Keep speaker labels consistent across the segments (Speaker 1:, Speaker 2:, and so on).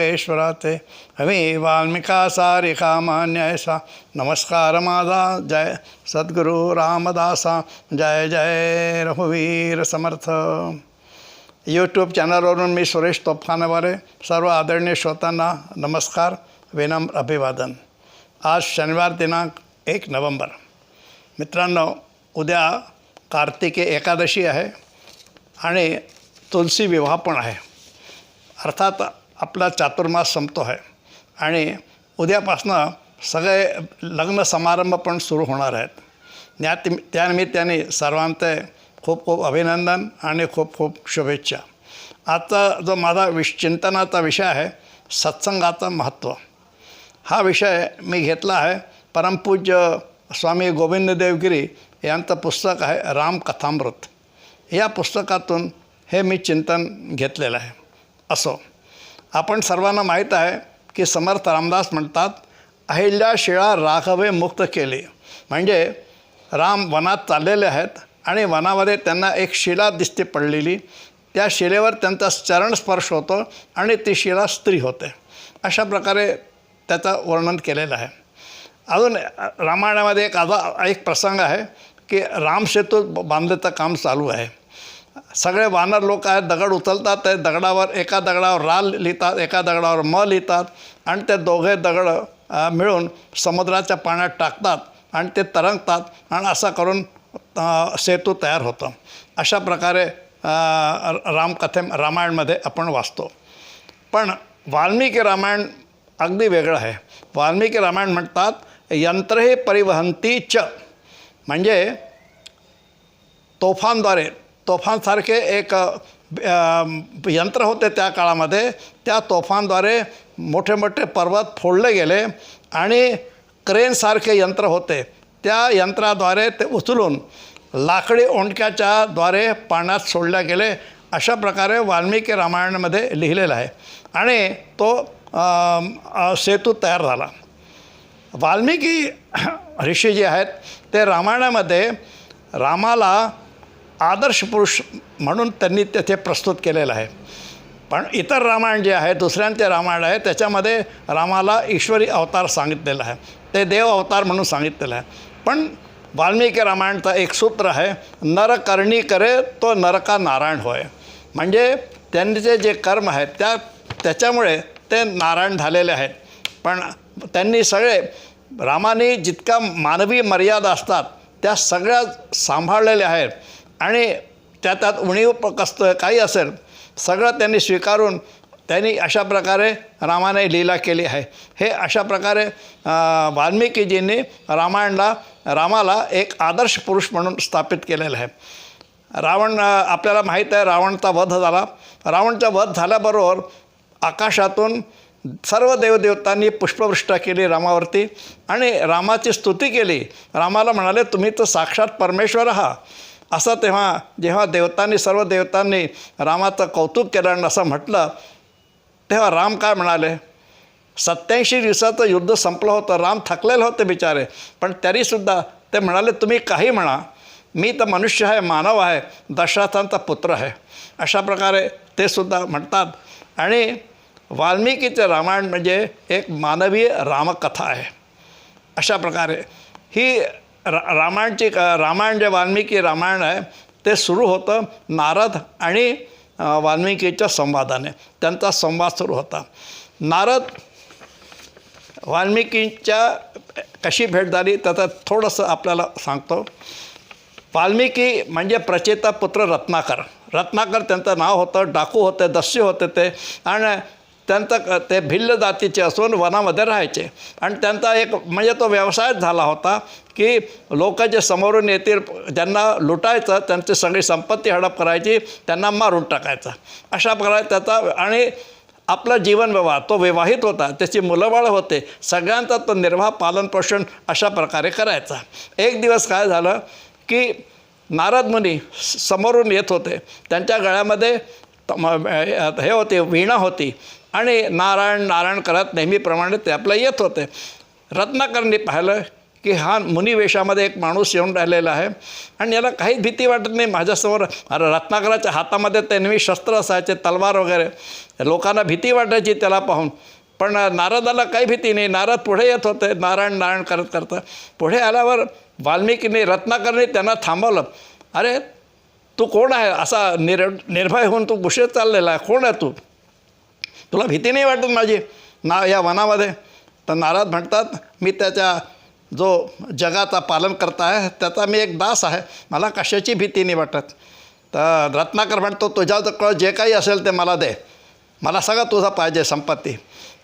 Speaker 1: योगेश्वरा ते हवी वाल्मिका सारिका मान्य ऐसा नमस्कार माझा जय सद्गुरू रामदासा जय जय रघुवीर समर्थ। यूट्यूब चॅनलवरून मी सुरेश तोफखानावारे सर्व आदरणीय श्रोतांना नमस्कार विनम्र अभिवादन। आज शनिवार दिनांक एक नोव्हेंबर मित्रांनो उद्या कार्तिकी एकादशी आहे आणि तुलसी विवाह पण आहे। अर्थात आपला चातुर्मास संपतो आहे. आणि उद्यापासनं सगळे लग्न समारंभ पण सुरू होणार आहेत. या त्यानिमित्ताने सर्वांचे खूप खूप अभिनंदन आणि खूप खूप शुभेच्छा. आता जो माझा विश चिंतनाचा विषय आहे सत्संगाचं महत्त्व. हा विषय मी घेतला आहे परमपूज्य स्वामी गोविंद देवगिरी यांचं पुस्तक आहे रामकथामृत या पुस्तकातून हे मी चिंतन घेतलेलं आहे. असो. आपण सर्वांना माहीत आहे की समर्थ रामदास म्हणतात अहिल्या शिळा राघवे मुक्त केली. म्हणजे राम वनात चाललेले आहेत आणि वनामध्ये त्यांना एक शिला दिसते पडलेली. त्या शिलेवर त्यांचा चरण स्पर्श होतो आणि ती शिला स्त्री होते. अशा प्रकारे त्याचं वर्णन केलेलं आहे. अजून रामायणामध्ये एक अजा एक प्रसंग आहे की रामसेतू बांधण्याचं काम चालू आहे. सगळे वानर लोक आहेत दगड उचलतात ते दगडावर एका दगडावर राल लिहितात एका दगडावर म लिहितात आणि ते दोघे दगड मिळून समुद्राच्या पाण्यात टाकतात आणि ते तरंगतात आणि असं करून सेतू तयार होतं. अशा प्रकारे रामकथे रामायणमध्ये आपण वाचतो. पण वाल्मिकी रामायण अगदी वेगळं आहे. वाल्मिकी रामायण म्हणतात यंत्र हे परिवहंती च. म्हणजे तोफांद्वारे तोफांसारखे एक यंत्र होते त्या काळामध्ये. त्या तोफांद्वारे मोठे मोठे पर्वत फोडले गेले आणि क्रेनसारखे यंत्र होते. त्या यंत्राद्वारे ते उचलून लाकडी ओंडक्याच्या द्वारे पाण्यात सोडल्या गेले. अशा प्रकारे वाल्मिकी रामायणामध्ये लिहिलेलं आहे. आणि तो सेतू तयार झाला. वाल्मिकी ऋषी जे आहेत ते रामायणामध्ये रामाला आदर्श पुरुष म्हणून त्यांनी तेथे प्रस्तुत केलेलं आहे. पण इतर रामायण जे आहे दुसऱ्यांचे रामायण आहे त्याच्यामध्ये रामाला ईश्वरी अवतार सांगितलेला आहे. ते देव अवतार म्हणून सांगितलेलं आहे. पण वाल्मिकी रामायणचं एक सूत्र आहे नरकर्णी करे तो नरका नारायण होय. म्हणजे त्यांचे जे कर्म आहेत त्या त्याच्यामुळे ते नारायण झालेले आहेत. पण त्यांनी सगळे रामाने जितका मानवी मर्यादा असतात त्या सगळ्या सांभाळलेल्या आहेत. आणि त्या त्यात उणीव कसतं काही असेल सगळं त्यांनी स्वीकारून त्यांनी अशा प्रकारे रामाने लीला केली आहे. हे अशा प्रकारे वाल्मिकीजींनी रामायणला रामाला एक आदर्श पुरुष म्हणून स्थापित केलेलं आहे. रावण आपल्याला माहीत आहे रावणचा वध झाला. रावणचा वध झाल्याबरोबर आकाशातून सर्व देवदेवतांनी पुष्पवृष्टा केली रामावरती आणि रामाची स्तुती केली. रामाला म्हणाले तुम्ही तर साक्षात परमेश्वर आहात. असं तेव्हा जेव्हा देवतांनी सर्व देवतांनी रामाचं कौतुक केलं आणि असं म्हटलं तेव्हा राम काय म्हणाले? सत्याऐंशी दिवसाचं युद्ध संपलं होतं राम थकलेलं होते बिचारे. पण तरीसुद्धा ते म्हणाले तुम्ही काही म्हणा. मी तर मनुष्य आहे मानव आहे दशरथांचा पुत्र आहे. अशा प्रकारे ते सुद्धा म्हणतात. आणि वाल्मिकीचं रामायण म्हणजे एक मानवीय रामकथा आहे. अशा प्रकारे ही रा रामायणची रामायण जे वाल्मिकी रामायण आहे ते सुरू होतं नारद आणि वाल्मिकीच्या संवादाने. त्यांचा संवाद सुरू होता. नारद वाल्मिकींच्या कशी भेट झाली त्याचं थोडंसं आपल्याला सांगतो. वाल्मिकी म्हणजे प्रचेता पुत्र रत्नाकर. रत्नाकर त्यांचं नाव होतं डाकू होते दस्यू होते ते. आणि त्यांचं ते भिल्ल जातीचे असून वनामध्ये राहायचे. आणि त्यांचा एक म्हणजे तो व्यवसायच झाला होता की लोक जे समोरून येतील ज्यांना लुटायचं त्यांची सगळी संपत्ती हडप करायची त्यांना मारून टाकायचं. अशा प्रकारे त्याचा आणि आपला जीवन व्यवहार तो विवाहित होता त्याची मुलंबाळ होते सगळ्यांचा तो निर्वाह पालनपोषण अशा प्रकारे करायचा. एक दिवस काय झालं की नारद मुनी समोरून येत होते. त्यांच्या गळ्यामध्ये हे होते वीणा होती. आणि नारायण नारायण करत नेहमीप्रमाणे ते आपलं येत होते. रत्नाकरणी पाहिलं की हा मुनिवेशामध्ये एक माणूस येऊन राहिलेला आहे. आणि याला काहीच भीती वाटत नाही माझ्यासमोर. अरे रत्नाकराच्या हातामध्ये ते नेहमी शस्त्र असायचे तलवार वगैरे. लोकांना भीती वाटायची त्याला पाहून. पण नारदाला काही भीती नाही. नारद पुढे येत होते नारायण नारायण करत करतं. पुढे आल्यावर वाल्मिकीने रत्नाकरने त्यांना थांबवलं. अरे तू कोण आहे? असा निर निर्भय होऊन तू गुशेत चाललेला आहे. कोण आहे तू? तुला भीती नाही वाटत माझी? ना या वनामध्ये. तर नारद म्हणतात मी त्याच्या जो जगाचा पालन करता आहे त्याचा मी एक दास आहे. मला कशाची भीती नाही वाटत. तर रत्नाकर म्हणतो तुझ्याजवळ जे काही असेल ते मला दे. मला सगळं तुझा पाहिजे संपत्ती.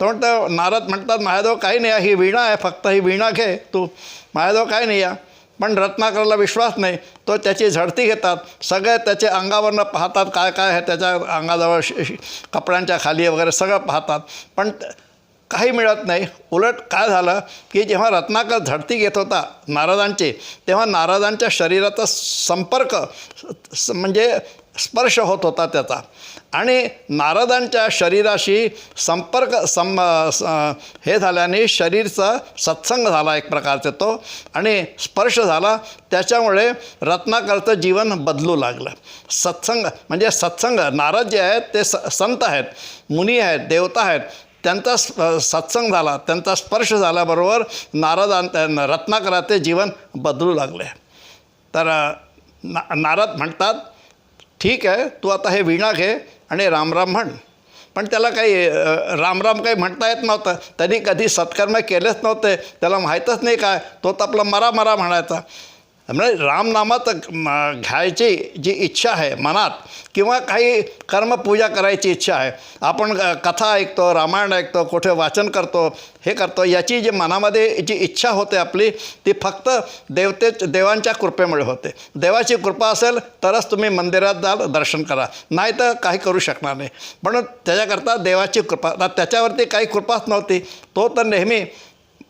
Speaker 1: तर म्हणतो नारद म्हणतात माझ्याजवळ काही नाही आहे ही वीणा आहे फक्त ही वीणा घे तू. माझ्याजवळ काही नाही आहे. पण रत्नाकरला विश्वास नाही. तो त्याची झडती घेतात. सगळे त्याचे अंगावरनं पाहतात काय काय आहे त्याच्या अंगाजवळ कपड्यांच्या खाली वगैरे सगळं पाहतात. पण काही मिळत नाही. उलट काय झालं की जेव्हा रत्नाकर झडती घेत होता नारदांची तेव्हा नारदांच्या शरीराचा संपर्क स- म्हणजे स्पर्श होत होता त्याचा. आणि नारदांच्या शरीराशी संपर्क सं स- हे झाल्याने शरीरचा सत्संग झाला एक प्रकारचा तो. आणि स्पर्श झाला त्याच्यामुळे रत्नाकरचं जीवन बदलू लागलं. सत्संग म्हणजे सत्संग नारद जे आहेत ते स संत आहेत मुनी आहेत देवता आहेत त्यांचा सत्संग झाला त्यांचा स्पर्श झाल्याबरोबर नारदां रत्नाकराचे जीवन बदलू लागले. तर ना नारद म्हणतात ठीक आहे तू आता हे विणा घे आणि रामराम म्हण. पण त्याला काही रामराम काही म्हणता येत नव्हतं. त्यांनी कधी सत्कर्म केलेच नव्हते. त्याला माहीतच नाही काय. तो तर आपला मरा मरा म्हणायचा. म्हणजे रामनामात घ्यायची जी इच्छा आहे मनात किंवा काही कर्मपूजा करायची इच्छा आहे आपण कथा ऐकतो रामायण ऐकतो कुठे वाचन करतो हे करतो याची जी मनामध्ये जी इच्छा होते आपली ती फक्त देवते देवांच्या कृपेमुळे होते. देवाची कृपा असेल तरच तुम्ही मंदिरात जाल दर्शन करा. नाही तर काही करू शकणार नाही. म्हणून त्याच्याकरता देवाची कृपा त्याच्यावरती काही कृपाच नव्हती. तो तर नेहमी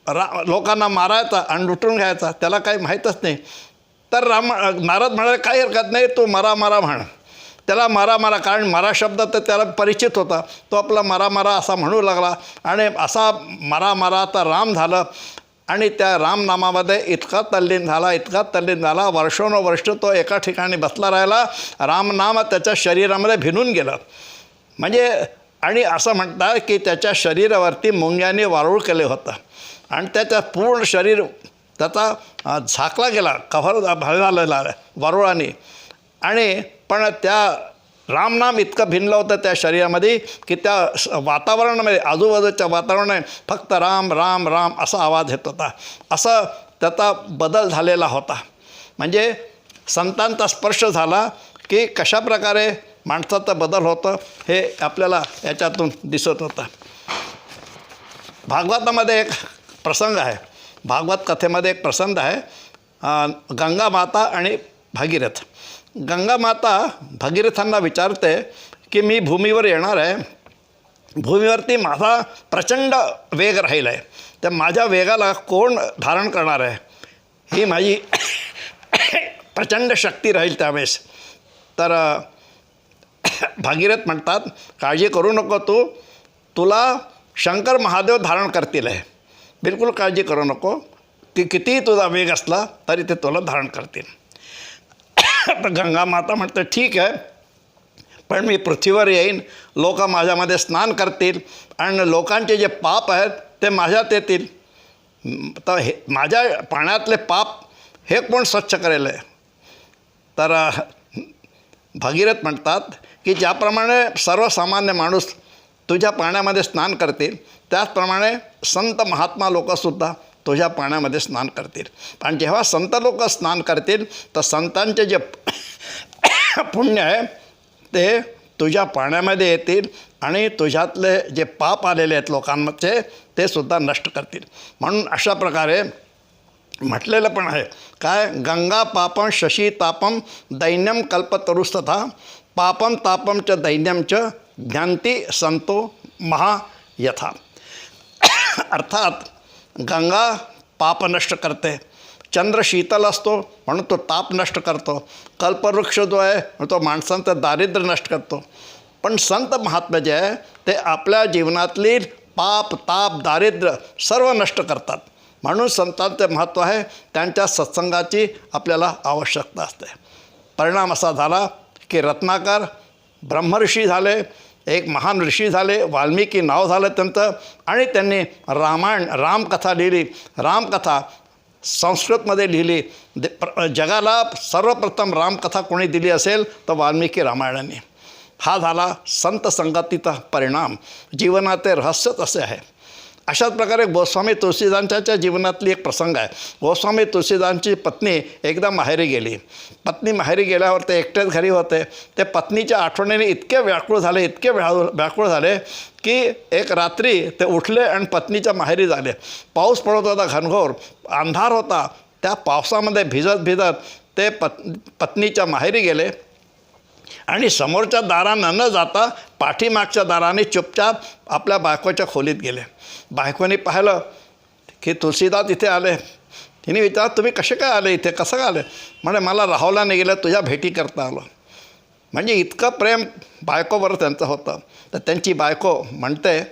Speaker 1: रा लोकांना मारायचा आणि लुटून घ्यायचा त्याला काही माहीतच नाही. तर राम नारद म्हणाले काही हरकत नाही तू मरा मरा म्हण. त्याला मारा मारा कारण मरा शब्द तर त्याला परिचित होता. तो आपला मरा मरा असा म्हणू लागला आणि असा मरा मरा तर राम झालं आणि त्या रामनामामध्ये इतका तल्लीन झाला इतका तल्लीन झाला वर्षानुवर्ष तो एका ठिकाणी बसला राहिला रामनाम त्याच्या शरीरामध्ये भिनून गेलं. म्हणजे आणि असं म्हणतात की त्याच्या शरीरावरती मुंग्याने वारूळ केले होतं. आणि त्याचं पूर्ण शरीर त्याचा झाकला गेला कव्हर झालेला वरुळाने. आणि पण त्या रामनाम इतकं भिनलं होतं त्या शरीरामध्ये की त्या वातावरणामध्ये आजूबाजूच्या वातावरणाने फक्त राम राम राम असा आवाज येत होता. असं त्याचा बदल झालेला होता. म्हणजे संतांचा स्पर्श झाला की कशाप्रकारे माणसाचं बदल होतं हे आपल्याला याच्यातून दिसत होतं. भागवतामध्ये एक प्रसंग आहे. भागवत कथेमध्ये एक प्रसंग आहे. गंगा माता आणि भागीरथ. गंगा माता भागीरथांना विचारते की मी भूमीवर येणार आहे. भूमीवरती माझा प्रचंड वेग राहिला आहे. तर माझ्या वेगाला कोण धारण करणार आहे? ही माझी प्रचंड शक्ती राहील त्यावेळेस. तर भागीरथ म्हणतात काळजी करू नको तू. तुला शंकर महादेव धारण करतील आहे. बिलकुल काळजी करू नको की कितीही तुझा वेग असला तरी ते तुला धारण करतील. तर गंगा माता म्हणते ठीक आहे पण मी पृथ्वीवर येईन लोक माझ्यामध्ये स्नान करतील आणि लोकांचे जे पाप आहेत ते माझ्यात येतील. तर हे माझ्या पाण्यातले पाप हे कोण स्वच्छ करेल? आहे तर भगीरथ म्हणतात की ज्याप्रमाणे सर्वसामान्य माणूस तुझ्या पाण्यामध्ये स्नान करतील त्याचप्रमाणे संत महात्मा लोकंसुद्धा तुझ्या पाण्यामध्ये स्नान करतील. आणि जेव्हा संत लोक स्नान करतील तर संतांचे जे पुण्य आहे ते तुझ्या पाण्यामध्ये येतील आणि तुझ्यातले जे पाप आलेले आहेत लोकांमध्ये ते सुद्धा नष्ट करतील. म्हणून अशा प्रकारे म्हटलेलं पण आहे काय गंगा पापम शशी तापम दैन्यम कल्पतरुस्तथा पापम तापम च दैन्यम च ज्ञांती संतो महायथा अर्थात गंगा पाप नष्ट करते चंद्र शीतल असतो म्हणून तो ताप नष्ट करतो कल्पवृक्ष जो आहे म्हणून तो माणसांचं दारिद्र्य नष्ट करतो. पण संत महात्मा जे आहे ते आपल्या जीवनातली पाप ताप दारिद्र्य सर्व नष्ट करतात. म्हणून संतांचे महत्त्व आहे त्यांच्या सत्संगाची आपल्याला आवश्यकता असते. परिणाम असा झाला की रत्नाकर ब्रह्मर्षी झाले एक महान ऋषी झाले वाल्मिकी नाव झालं त्यांचं आणि त्यांनी रामायण रामकथा लिहिली. रामकथा संस्कृतमध्ये लिहिली. दे प्र जगाला सर्वप्रथम रामकथा कोणी दिली असेल तर वाल्मिकी रामायणाने. हा झाला संत संगतीचा परिणाम. जीवनाचे रहस्यच असे आहे. अशाच प्रकारे गोस्वामी तुळशीदांच्या जीवनातली एक प्रसंग आहे. गोस्वामी तुळशीदांची पत्नी एकदा माहेरी गेली. पत्नी माहेरी गेल्यावर ते एकटेच घरी होते. ते पत्नीच्या आठवणीने इतके व्याकुळ झाले इतके व्या व्याकुळ झाले की एक रात्री ते उठले आणि पत्नीच्या माहेरी झाले. पाऊस पडत होता घनघोर अंधार होता. त्या पावसामध्ये भिजत भिजत ते पत् पत्नीच्या माहेरी गेले. आणि समोरच्या दारानं न जाता पाठीमागच्या दाराने चुपचाप आपल्या बायकोच्या खोलीत गेले. बायकोने पाहिलं की तुळशीदास इथे आले. तिने विचार तुम्ही कसे काय आले इथे? कसं काय आले? म्हणे मला राहुला नाही गेलं तुझ्या भेटी करता आलो. म्हणजे इतकं प्रेम बायकोवर त्यांचं होतं. तर त्यांची बायको म्हणते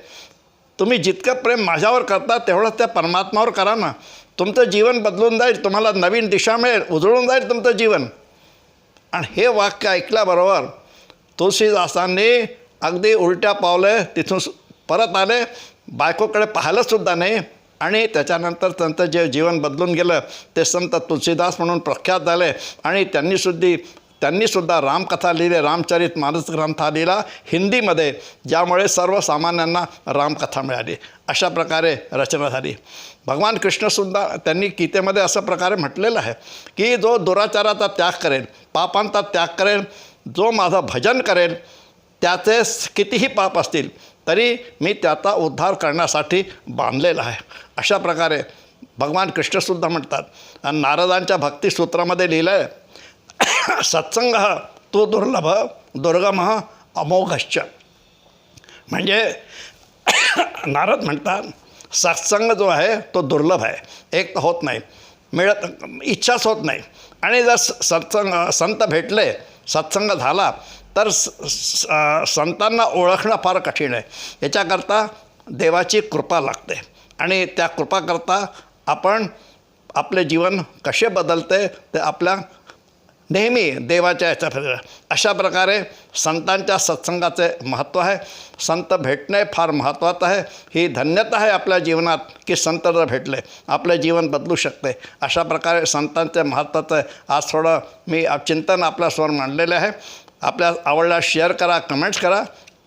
Speaker 1: तुम्ही जितकं प्रेम माझ्यावर करता तेवढंच त्या परमात्मावर करा ना. तुमचं जीवन बदलून जाईल तुम्हाला नवीन दिशा मिळेल उजळून जाईल तुमचं जीवन. आणि हे वाक्य ऐकल्याबरोबर तुळशीदासांनी अगदी उलट्या पावले तिथून परत आले. बायकोकडे पाहिलंसुद्धा नाही. आणि त्याच्यानंतर त्यांचं जे जीवन बदलून गेलं ते संत तुळशीदास म्हणून प्रख्यात झाले. आणि त्यांनीसुद्धी त्यांनीसुद्धा रामकथा लिहिली रामचरित मानस ग्रंथा लिहिला हिंदीमध्ये ज्यामुळे सर्वसामान्यांना रामकथा मिळाली. अशा प्रकारे रचना झाली. भगवान कृष्णसुद्धा त्यांनी गीतेमध्ये असं प्रकारे म्हटलेलं आहे की जो दुराचाराचा त्याग करेल पापांचा त्याग करेल जो माझं भजन करेल त्याचे कितीही पाप असतील तरी मी त्याचा उद्धार करण्यासाठी बांधलेला आहे. अशा प्रकारे भगवान कृष्णसुद्धा म्हणतात. आणि नारदांच्या भक्तिसूत्रामध्ये लिहिलं आहे सत्संग तो दुर्लभ दुर्गम अमोघश्च. म्हणजे नारद म्हणतात सत्संग जो आहे तो दुर्लभ आहे. एक तर होत नाही. मिळत इच्छाच होत नाही. आणि जर स- सत्संग संत भेटले सत्संग झाला तर स- स- संतांना ओळखणं फार कठीण आहे. याच्याकरता देवाची कृपा लागते. आणि त्या कृपाकरता आपण आपले जीवन कसे बदलते ते आपल्या नेहमी देवाच्या याच्यात अशा प्रकारे संतांच्या सत्संगाचे महत्त्व आहे. संत भेटणे फार महत्त्वाचं आहे. ही धन्यता आहे आपल्या जीवनात की संत जर भेटले आपले जीवन बदलू शकते. अशा प्रकारे संतांचे महत्त्वाचं आज थोडं मी चिंतन आपल्यासमोर मांडलेलं आहे. आपल्या आवडला शेअर करा कमेंट्स करा.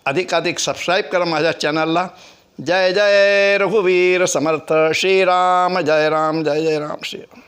Speaker 1: अधिकाधिक सबस्क्राईब करा माझ्या चॅनलला जय जय रघुवीर समर्थ. श्रीराम जय राम जय जय राम श्रीराम.